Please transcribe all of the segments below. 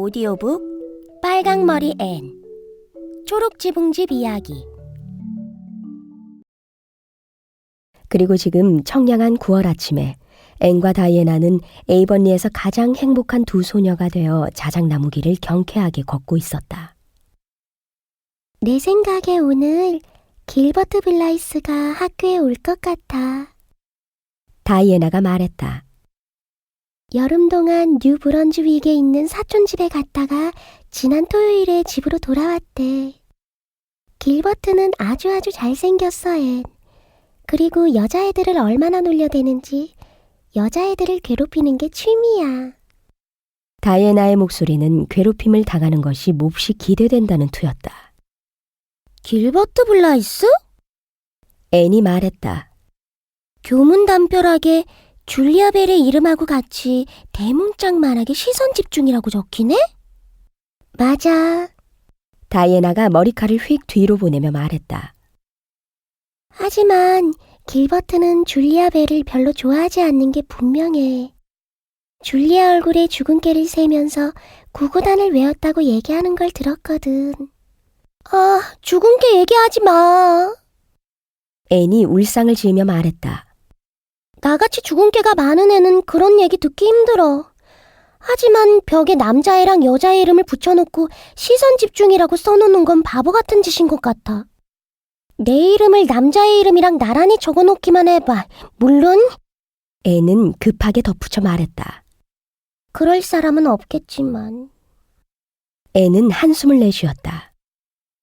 오디오북 빨강머리 앤 초록지붕집 이야기 그리고 지금 청량한 9월 아침에 앤과 다이애나는 에이번리에서 가장 행복한 두 소녀가 되어 자작나무 길을 경쾌하게 걷고 있었다. 내 생각에 오늘 길버트 블라이스가 학교에 올 것 같아. 다이애나가 말했다. 여름 동안 뉴 브런즈윅에 있는 사촌 집에 갔다가 지난 토요일에 집으로 돌아왔대. 길버트는 아주 아주 잘생겼어, 앤. 그리고 여자애들을 얼마나 놀려대는지 여자애들을 괴롭히는 게 취미야. 다이애나의 목소리는 괴롭힘을 당하는 것이 몹시 기대된다는 투였다. 길버트 블라이스? 앤이 말했다. 교문 담벼락에 줄리아 벨의 이름하고 같이 대문짝만하게 시선 집중이라고 적히네? 맞아. 다이애나가 머리칼을 휙 뒤로 보내며 말했다. 하지만 길버트는 줄리아 벨을 별로 좋아하지 않는 게 분명해. 줄리아 얼굴에 주근깨를 세면서 구구단을 외웠다고 얘기하는 걸 들었거든. 아, 주근깨 얘기하지 마. 앤이 울상을 지으며 말했다. 나같이 주근깨가 많은 애는 그런 얘기 듣기 힘들어. 하지만 벽에 남자애랑 여자애 이름을 붙여놓고 시선 집중이라고 써놓는 건 바보 같은 짓인 것 같아. 내 이름을 남자의 이름이랑 나란히 적어놓기만 해봐. 물론 애는 급하게 덧붙여 말했다. 그럴 사람은 없겠지만. 애는 한숨을 내쉬었다.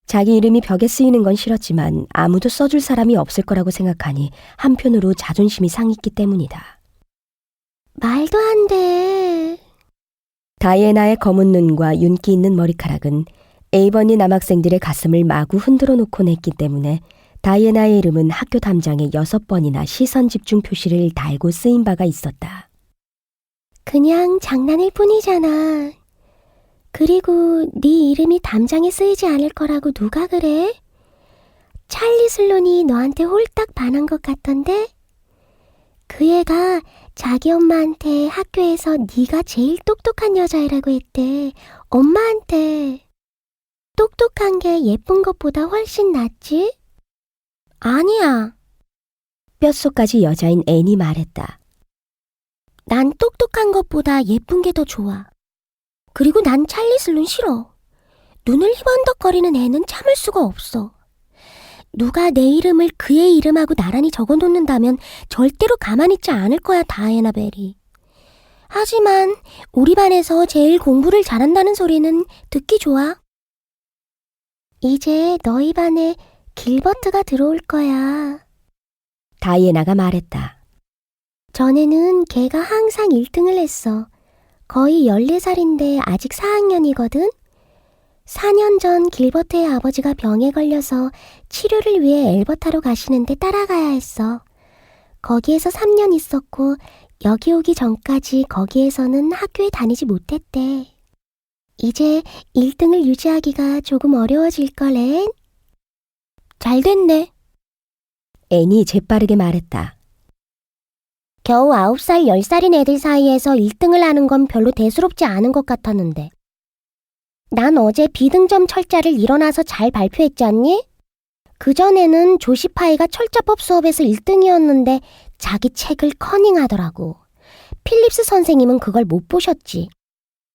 자기 이름이 벽에 쓰이는 건 싫었지만 아무도 써줄 사람이 없을 거라고 생각하니 한편으로 자존심이 상했기 때문이다. 말도 안 돼. 다이애나의 검은 눈과 윤기 있는 머리카락은 에이버니 남학생들의 가슴을 마구 흔들어 놓곤 했기 때문에 다이애나의 이름은 학교 담장에 여섯 번이나 시선 집중 표시를 달고 쓰인 바가 있었다. 그냥 장난일 뿐이잖아. 그리고 네 이름이 담장에 쓰이지 않을 거라고 누가 그래? 찰리 슬론이 너한테 홀딱 반한 것 같던데? 그 애가 자기 엄마한테 학교에서 네가 제일 똑똑한 여자애라고 했대. 엄마한테. 똑똑한 게 예쁜 것보다 훨씬 낫지? 아니야. 뼛속까지 여자인 앤이 말했다. 난 똑똑한 것보다 예쁜 게 더 좋아. 그리고 난 찰리 슬론 싫어. 눈을 희번덕거리는 애는 참을 수가 없어. 누가 내 이름을 그의 이름하고 나란히 적어 놓는다면 절대로 가만히 있지 않을 거야, 다이애나 벨이. 하지만 우리 반에서 제일 공부를 잘한다는 소리는 듣기 좋아. 이제 너희 반에 길버트가 들어올 거야. 다이애나가 말했다. 전에는 걔가 항상 1등을 했어. 거의 14살인데 아직 4학년이거든? 4년 전 길버트의 아버지가 병에 걸려서 치료를 위해 엘버타로 가시는데 따라가야 했어. 거기에서 3년 있었고 여기 오기 전까지 거기에서는 학교에 다니지 못했대. 이제 1등을 유지하기가 조금 어려워질 거래. 잘 됐네. 앤이 재빠르게 말했다. 겨우 9살, 10살인 애들 사이에서 1등을 하는 건 별로 대수롭지 않은 것 같았는데. 난 어제 비등점 철자를 일어나서 잘 발표했지 않니? 그전에는 조시파이가 철자법 수업에서 1등이었는데 자기 책을 커닝하더라고. 필립스 선생님은 그걸 못 보셨지.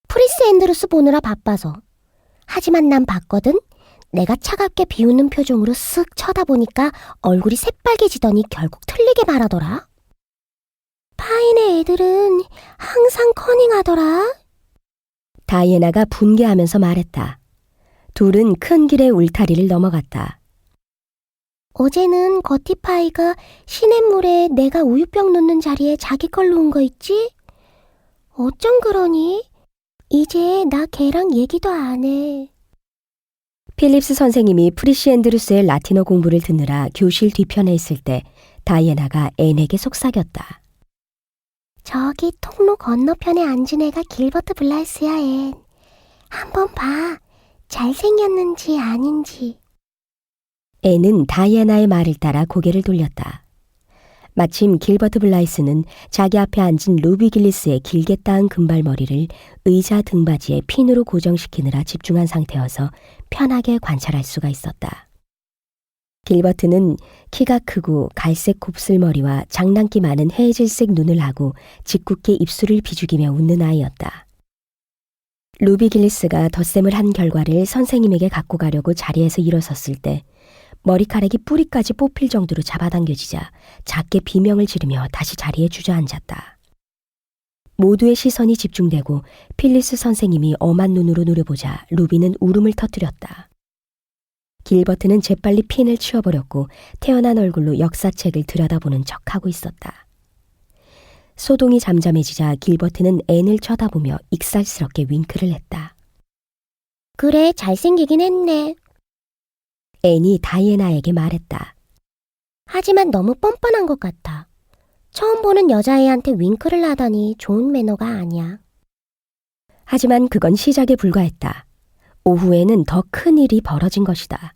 프리스 앤드루스 보느라 바빠서. 하지만 난 봤거든? 내가 차갑게 비웃는 표정으로 쓱 쳐다보니까 얼굴이 새빨개지더니 결국 틀리게 말하더라. 파인의 애들은 항상 커닝하더라. 다이애나가 분개하면서 말했다. 둘은 큰 길의 울타리를 넘어갔다. 어제는 거티파이가 시냇물에 내가 우유병 놓는 자리에 자기 걸 놓은 거 있지? 어쩜 그러니? 이제 나 걔랑 얘기도 안 해. 필립스 선생님이 프리시 앤드루스의 라틴어 공부를 듣느라 교실 뒤편에 있을 때 다이애나가 앤에게 속삭였다. 저기 통로 건너편에 앉은 애가 길버트 블라이스야, 앤. 한번 봐. 잘생겼는지 아닌지. 앤은 다이애나의 말을 따라 고개를 돌렸다. 마침 길버트 블라이스는 자기 앞에 앉은 루비 길리스의 길게 따은 금발머리를 의자 등받이에 핀으로 고정시키느라 집중한 상태여서 편하게 관찰할 수가 있었다. 길버트는 키가 크고 갈색 곱슬머리와 장난기 많은 헤이즐색 눈을 하고 짓궂게 입술을 비죽이며 웃는 아이였다. 루비 길리스가 덧셈을 한 결과를 선생님에게 갖고 가려고 자리에서 일어섰을 때 머리카락이 뿌리까지 뽑힐 정도로 잡아당겨지자 작게 비명을 지르며 다시 자리에 주저앉았다. 모두의 시선이 집중되고 필리스 선생님이 엄한 눈으로 노려보자 루비는 울음을 터뜨렸다. 길버트는 재빨리 핀을 치워버렸고 태어난 얼굴로 역사책을 들여다보는 척하고 있었다. 소동이 잠잠해지자 길버트는 앤을 쳐다보며 익살스럽게 윙크를 했다. 그래, 잘생기긴 했네. 앤이 다이애나에게 말했다. 하지만 너무 뻔뻔한 것 같아. 처음 보는 여자애한테 윙크를 하다니 좋은 매너가 아니야. 하지만 그건 시작에 불과했다. 오후에는 더 큰 일이 벌어진 것이다.